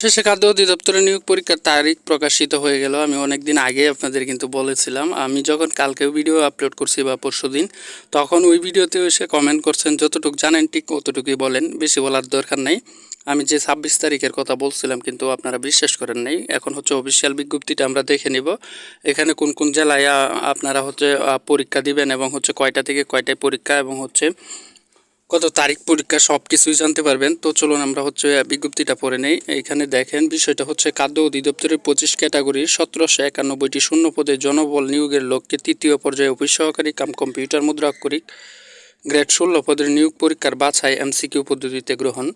শেষে খাদ্য অধিদপ্তরের নিয়োগ পরীক্ষার তারিখ প্রকাশিত হয়ে গেল। আমি অনেকদিন আগে আপনাদের কিন্তু বলেছিলাম, আমি যখন কালকে ভিডিও আপলোড করছি বা পরশু দিন, তখন ওই ভিডিওতে এসে কমেন্ট করছেন, যতটুকু জানেন ঠিক অতটুকুই বলেন, বেশি বলার দরকার নাই। আমি যে ছাব্বিশ তারিখের কথা বলছিলাম কিন্তু আপনারা বিশ্বাস করেন নাই। এখন হচ্ছে অফিসিয়াল বিজ্ঞপ্তিটা আমরা দেখে নিব, এখানে কোন কোন জেলায় আপনারা হচ্ছে পরীক্ষা দিবেন এবং হচ্ছে কয়টা থেকে কয়টায় পরীক্ষা এবং হচ্ছে কত তারিখ পরীক্ষা সব কিছুই জানতে পারবেন। তো চলুন আমরা হচ্ছে বিজ্ঞপ্তিটা পড়ে নেই। এইখানে দেখেন, বিষয়টা হচ্ছে খাদ্য অধিদপ্তরের পঁচিশ ক্যাটাগরির সতেরোশো একানব্বইটি শূন্য পদে জনবল নিয়োগের লক্ষ্যে তৃতীয় পর্যায়ে অফিস সহকারী কাম কম্পিউটার মুদ্রা মুদ্রাক্ষরিক গ্রেড ষোলো পদের নিয়োগ পরীক্ষার বাছাই এমসিকিউ পদ্ধতিতে গ্রহণ।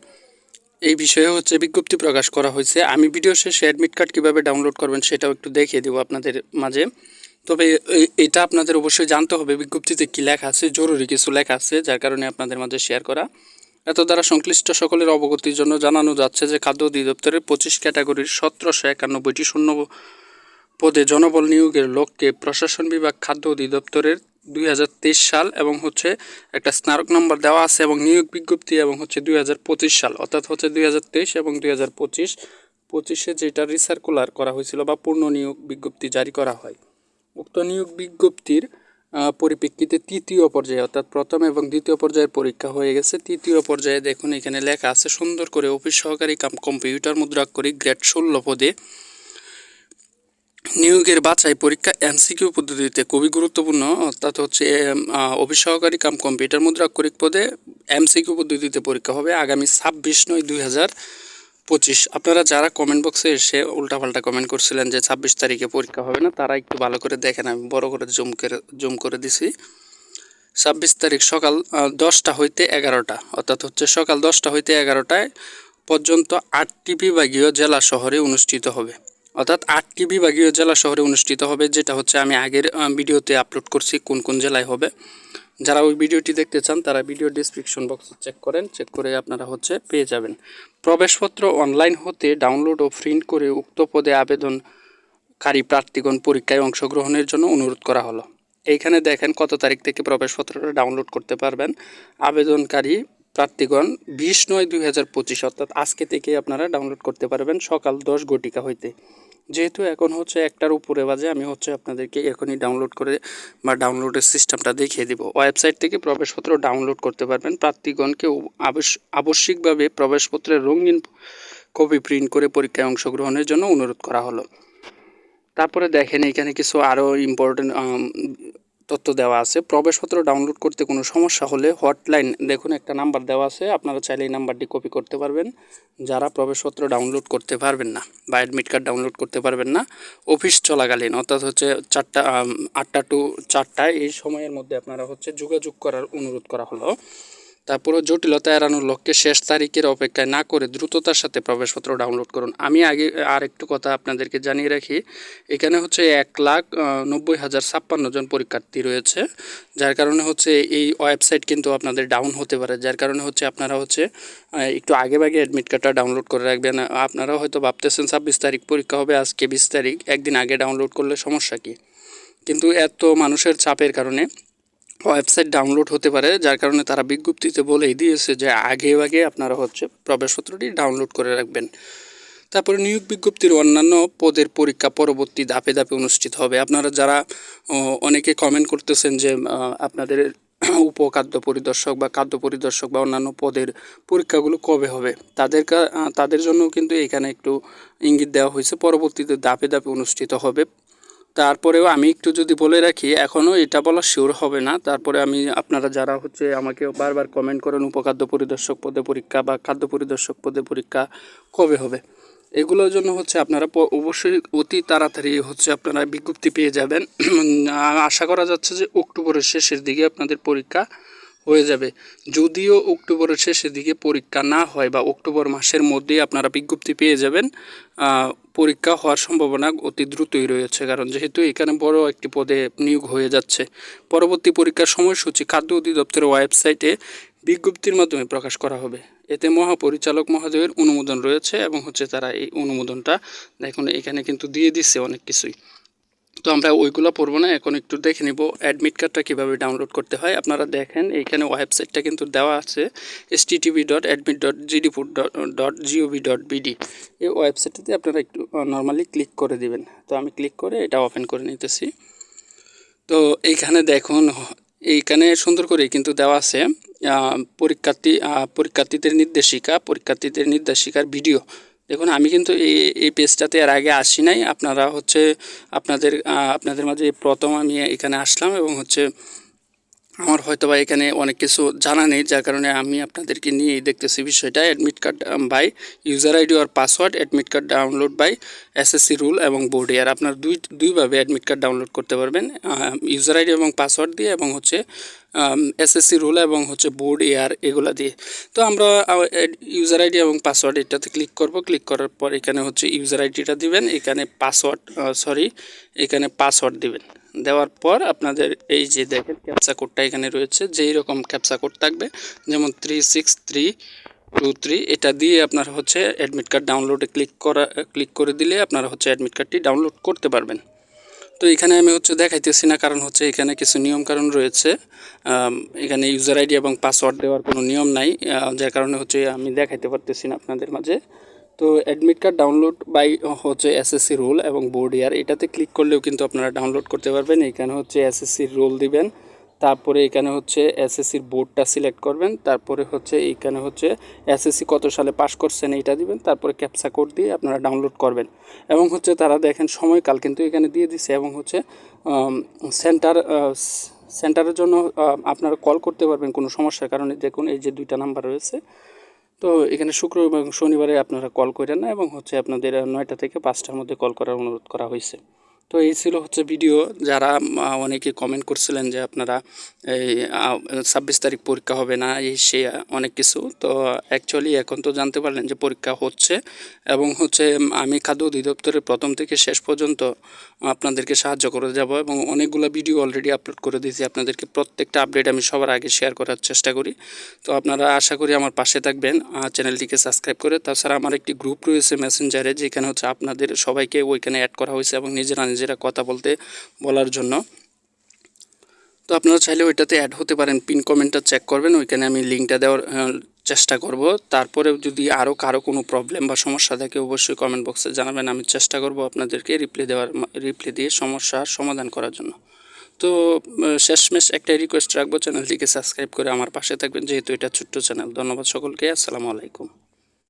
এই বিষয়ে হচ্ছে বিজ্ঞপ্তি প্রকাশ করা হয়েছে। আমি ভিডিও শেষে অ্যাডমিট কার্ড কীভাবে ডাউনলোড করবেন সেটাও একটু দেখিয়ে দেবো আপনাদের মাঝে। তবে এটা আপনাদের অবশ্যই জানতে হবে বিজ্ঞপ্তিতে কী লেখা আছে, জরুরি কিছু লেখা আছে যার কারণে আপনাদের মাঝে শেয়ার করা। এত দ্বারা সংশ্লিষ্ট সকলের অবগতির জন্য জানানো যাচ্ছে যে খাদ্য অধিদপ্তরের পঁচিশ ক্যাটাগরির সতেরোশো একানব্বইটি শূন্য পদে জনবল নিয়োগের লক্ষ্যে প্রশাসন বিভাগ খাদ্য অধিদপ্তরের দুই হাজার তেইশ সাল এবং হচ্ছে একটা স্নারক নম্বর দেওয়া আছে এবং নিয়োগ বিজ্ঞপ্তি এবং হচ্ছে দুই হাজার পঁচিশ সাল, অর্থাৎ হচ্ছে দুই হাজার তেইশ এবং দুই হাজার পঁচিশে। যেটা রিসার্কুলার করা হয়েছিল বা পূর্ণ নিয়োগ বিজ্ঞপ্তি জারি করা হয়। উক্ত নিয়োগ বিজ্ঞপ্তির পরিপ্রেক্ষিতে তৃতীয় পর্যায়ে, অর্থাৎ প্রথম এবং দ্বিতীয় পর্যায়ের পরীক্ষা হয়ে গেছে। তৃতীয় পর্যায়ে দেখুন, এখানে লেখা আছে, সুন্দর করে অফিস সহকারী কাম, কম্পিউটার মুদ্রাক্ষরিক গ্রেড ষোলো পদে নিয়োগের বাছাই পরীক্ষা এমসিকিউ পদ্ধতিতে খুবই গুরুত্বপূর্ণ, অর্থাৎ হচ্ছে অফিস সহকারী কাম, কম্পিউটার মুদ্রাক্ষরিক পদে এমসিকিউ পদ্ধতিতে পরীক্ষা হবে আগামী ছাব্বিশ নয় দুই হাজার পঁচিশ। আপনারা যারা কমেন্ট বক্সে এসে উল্টাপাল্টা কমেন্ট করছিলেন যে ছাব্বিশ তারিখে পরীক্ষা হবে না, তারা একটু ভালো করে দেখেন, আমি বড় করে জুম করে জুম করে দিছি। ছাব্বিশ তারিখ সকাল দশটা হইতে এগারোটা, অর্থাৎ হচ্ছে সকাল দশটা হইতে এগারোটায় পর্যন্ত আটটি বিভাগীয় জেলা শহরে অনুষ্ঠিত হবে। অর্থাৎ আটটি বিভাগীয় জেলা শহরে অনুষ্ঠিত হবে, যেটা হচ্ছে আমি আগের ভিডিওতে আপলোড করছি কোন কোন জেলায় হবে। যারা ওই ভিডিওটি দেখতে চান, তারা ভিডিও ডিসক্রিপশন বক্স চেক করেন চেক করে আপনারা হচ্ছে পেয়ে যাবেন। প্রবেশপত্র অনলাইন হতে ডাউনলোড ও প্রিন্ট করে উক্ত পদে আবেদনকারী প্রার্থীগণ পরীক্ষায় অংশগ্রহণের জন্য অনুরোধ করা হলো। এইখানে দেখেন কত তারিখ থেকে প্রবেশপত্রটা ডাউনলোড করতে পারবেন। আবেদনকারী প্রার্থীগণ বিশ নয় দুই হাজার পঁচিশ, অর্থাৎ আজকে থেকে আপনারা ডাউনলোড করতে পারবেন সকাল দশ ঘটিকা হইতে। যেহেতু এখন হচ্ছে একটার উপরে বাজে, আমি হচ্ছে আপনাদেরকে এখনই ডাউনলোড করে বা ডাউনলোডের সিস্টেমটা দেখিয়ে দিব। ওয়েবসাইট থেকে প্রবেশপত্র ডাউনলোড করতে পারবেন। প্রার্থীগণকে আবশ্য- আবশ্যিকভাবে প্রবেশপত্রের রঙিন কপি প্রিন্ট করে পরীক্ষায় অংশগ্রহণের জন্য অনুরোধ করা হলো। তারপরে দেখেন এখানে কিছু আরও ইম্পর্টেন্ট তথ্য দেওয়া আছে। প্রবেশপত্র ডাউনলোড করতে কোনো সমস্যা হলে হটলাইন দেখুন একটা নাম্বার দেওয়া আছে, আপনারা চাইলে এই নাম্বারটি কপি করতে পারবেন। যারা প্রবেশপত্র ডাউনলোড করতে পারবেন না বা অ্যাডমিট কার্ড ডাউনলোড করতে পারবেন না অফিস চলাকালীন, অর্থাৎ হচ্ছে চারটা আটটা টু চারটায় এই সময়ের মধ্যে আপনারা হচ্ছে যোগাযোগ করার অনুরোধ করা হলো। তারপরে জটিলতা এড়ানোর লক্ষ্যে শেষ তারিখের অপেক্ষায় না করে দ্রুততার সাথে প্রবেশপত্র ডাউনলোড করুন। আমি আগে আর একটু কথা আপনাদেরকে জানিয়ে রাখি, এখানে হচ্ছে এক লাখ নব্বই হাজার ছাপ্পান্ন জন পরীক্ষার্থী রয়েছে, যার কারণে হচ্ছে এই ওয়েবসাইট কিন্তু আপনাদের ডাউন হতে পারে। যার কারণে হচ্ছে আপনারা হচ্ছে একটু আগে ভাগে অ্যাডমিট কার্ডটা ডাউনলোড করে রাখবেন। আপনারা হয়তো ভাবতেছেন, ছাব্বিশ তারিখ পরীক্ষা হবে, আজকে বিশ তারিখ, একদিন আগে ডাউনলোড করলে সমস্যা কী? কিন্তু এত মানুষের চাপের কারণে ওয়েবসাইট ডাউনলোড হতে পারে, যার কারণে তারা বিজ্ঞপ্তিতে বলেই দিয়েছে যে আগে আগে আপনারা হচ্ছে প্রবেশপত্রটি ডাউনলোড করে রাখবেন। তারপরে নিয়োগ বিজ্ঞপ্তির অন্যান্য পদের পরীক্ষা পরবর্তী ধাপে ধাপে অনুষ্ঠিত হবে। আপনারা যারা অনেকে কমেন্ট করতেছেন যে আপনাদের উপখাদ্য পরিদর্শক বা খাদ্য পরিদর্শক বা অন্যান্য পদের পরীক্ষাগুলো কবে হবে, তাদের তাদের জন্য কিন্তু এখানে একটু ইঙ্গিত দেওয়া হয়েছে। পরবর্তীতে ধাপে ধাপে অনুষ্ঠিত হবে। তারপরেও আমি একটু যদি বলে রাখি এখনও এটা বলা শিওর হবে না। তারপরে আমি, আপনারা যারা হচ্ছে আমাকে বারবার কমেন্ট করেন, উপখাদ্য পরিদর্শক পদে পরীক্ষা বা খাদ্য পরিদর্শক পদে পরীক্ষা কবে হবে? এগুলোর জন্য হচ্ছে আপনারা অবশ্যই অতি তাড়াতাড়ি হচ্ছে আপনারা বিজ্ঞপ্তি পেয়ে যাবেন। আশা করা যাচ্ছে যে অক্টোবরের শেষের দিকে আপনাদের পরীক্ষা হয়ে যাবে। যদিও অক্টোবরের শেষের দিকে পরীক্ষা না হয় বা অক্টোবর মাসের মধ্যেই আপনারা বিজ্ঞপ্তি পেয়ে যাবেন পরীক্ষা হওয়ার সম্ভাবনা অতি দ্রুতই রয়েছে। কারণ যেহেতু এখানে বড় একটি পদে নিয়োগ হয়ে যাচ্ছে। পরবর্তী পরীক্ষার সময়সূচি খাদ্য অধিদপ্তরের ওয়েবসাইটে বিজ্ঞপ্তির মাধ্যমে প্রকাশ করা হবে। এতে মহাপরিচালক মহোদয়ের অনুমোদন রয়েছে এবং হচ্ছে তারা এই অনুমোদনটা দেখুন, এখানে কিন্তু দিয়ে দিচ্ছে অনেক কিছুই। তো আমরা ওইগুলো পড়ব না, এখন একটু দেখে নিব অ্যাডমিট কার্ডটা কীভাবে ডাউনলোড করতে হয়। আপনারা দেখেন, এইখানে ওয়েবসাইটটা কিন্তু দেওয়া আছে S TV dot admit dot জিডিপুর dot gov dot BD এই ওয়েবসাইটটাতে আপনারা একটু নর্মালি ক্লিক করে দিবেন। তো আমি ক্লিক করে এটা ওপেন করে নিতেছি। তো এইখানে দেখুন, এইখানে সুন্দর করে কিন্তু দেওয়া আছে পরীক্ষার্থী পরীক্ষার্থীদের নির্দেশিকা, পরীক্ষার্থীদের নির্দেশিকার ভিডিও দেখুন, আমি কিন্তু এই এই পেজটাতে এর আগে আসি নাই। আপনারা হচ্ছে আপনাদের আপনাদের মাঝে প্রথম আমি এখানে আসলাম এবং হচ্ছে আমার হয়তো বা এখানে অনেক কিছু জানা নেই, যার কারণে আমি আপনাদেরকে নিয়েই দেখতেছি বিষয়টা। Admit card by user ID R password admit card download by SSC roll এবং বোর্ড ইয়ার আপনার দুই, দুইভাবে অ্যাডমিট কার্ড ডাউনলোড করতে পারবেন ইউজার আইডি এবং পাসওয়ার্ড দিয়ে এবং হচ্ছে এসএসসি রুল এবং হচ্ছে বোর্ড ইয়ার এগুলো দিয়ে। তো আমরা ইউজার আইডি এবং পাসওয়ার্ড এটাতে ক্লিক করব। ক্লিক করার পর এখানে হচ্ছে ইউজার আইডিটা দিবেন, এখানে পাসওয়ার্ড সরি এখানে পাসওয়ার্ড দিবেন। দেওয়ার পর আপনাদের এই যে দেখেন ক্যাপসা কোডটা এখানে রয়েছে, যেই রকম ক্যাপসা কোড থাকবে, যেমন three six three two three এটা দিয়ে আপনার হচ্ছে অ্যাডমিট কার্ড ডাউনলোডে ক্লিক করা ক্লিক করে দিলে আপনারা হচ্ছে অ্যাডমিট কার্ডটি ডাউনলোড করতে পারবেন। তো এখানে আমি হচ্ছে দেখাইতেছি না, কারণ হচ্ছে এখানে কিছু নিয়ম কারণ রয়েছে এখানে ইউজার আইডি এবং পাসওয়ার্ড দেওয়ার কোনো নিয়ম নাই যার কারণে হচ্ছে আমি দেখাইতে পারতেছি না আপনাদের মাঝে। তো অ্যাডমিট কার্ড ডাউনলোড বাই হচ্ছে এসএসসি রোল এবং বোর্ড ইয়ার এটাতে ক্লিক করলেও কিন্তু আপনারা ডাউনলোড করতে পারবেন। এখানে হচ্ছে এসএসসির রোল দিবেন। তারপরে এখানে হচ্ছে এসএসসির বোর্ডটা সিলেক্ট করবেন। তারপরে হচ্ছে এইখানে হচ্ছে এসএসসি কত সালে পাস করছেন এইটা দিবেন। তারপরে ক্যাপসা কোড দিয়ে আপনারা ডাউনলোড করবেন। এবং হচ্ছে তারা দেখেন সময়কাল কিন্তু এখানে দিয়ে দিছে এবং হচ্ছে সেন্টার সেন্টারের জন্য আপনারা কল করতে পারবেন কোনো সমস্যার কারণে। দেখুন এই যে দুইটা নাম্বার রয়েছে। তো এখানে শুক্র এবং শনিবারে আপনারা কল করেন না এবং হচ্ছে আপনাদের নয়টা থেকে পাঁচটার মধ্যে কল করার অনুরোধ করা হয়েছে তো এই ছিল হচ্ছে ভিডিও যারা অনেকে কমেন্ট করছিলেন যে আপনারা এই ছাব্বিশ তারিখ পরীক্ষা হবে না, এই সে, অনেক কিছু। তো অ্যাকচুয়ালি এখন তো জানতে পারলেন যে পরীক্ষা হচ্ছে এবং হচ্ছে আমি খাদ্য অধিদপ্তরের প্রথম থেকে শেষ পর্যন্ত আপনাদেরকে সাহায্য করে যাব এবং অনেকগুলো ভিডিও অলরেডি আপলোড করে দিয়েছি। আপনাদেরকে প্রত্যেকটা আপডেট আমি সবার আগে শেয়ার করার চেষ্টা করি। তো আপনারা আশা করি আমার পাশে থাকবেন। চ্যানেলটিকে সাবস্ক্রাইব করে, তাছাড়া আমার একটি গ্রুপ রয়েছে মেসেঞ্জারে যেখানে হচ্ছে আপনাদের সবাইকে ওইখানে অ্যাড করা হয়েছে এবং নিজেরা নিজেরা কথা বলতে, বলার জন্য। তো আপনারা চাইলে ওইটাতে অ্যাড হতে পারেন পিন কমেন্টটা চেক করবেন, ওইখানে আমি লিঙ্কটা দেওয়ার চেষ্টা করব। তারপরে যদি আরও কারও কোনো প্রবলেম বা সমস্যা থাকে, অবশ্যই কমেন্ট বক্সে জানাবেন, আমি চেষ্টা করব আপনাদেরকে রিপ্লাই দেওয়ার রিপ্লাই দিয়ে সমস্যার সমাধান করার জন্য। তো শেষমেশ একটাই রিকোয়েস্ট রাখব চ্যানেলটিকে সাবস্ক্রাইব করে আমার পাশে থাকবেন, যেহেতু এটা ছোট্ট চ্যানেল ধন্যবাদ সকলকে, আসসালামু আলাইকুম।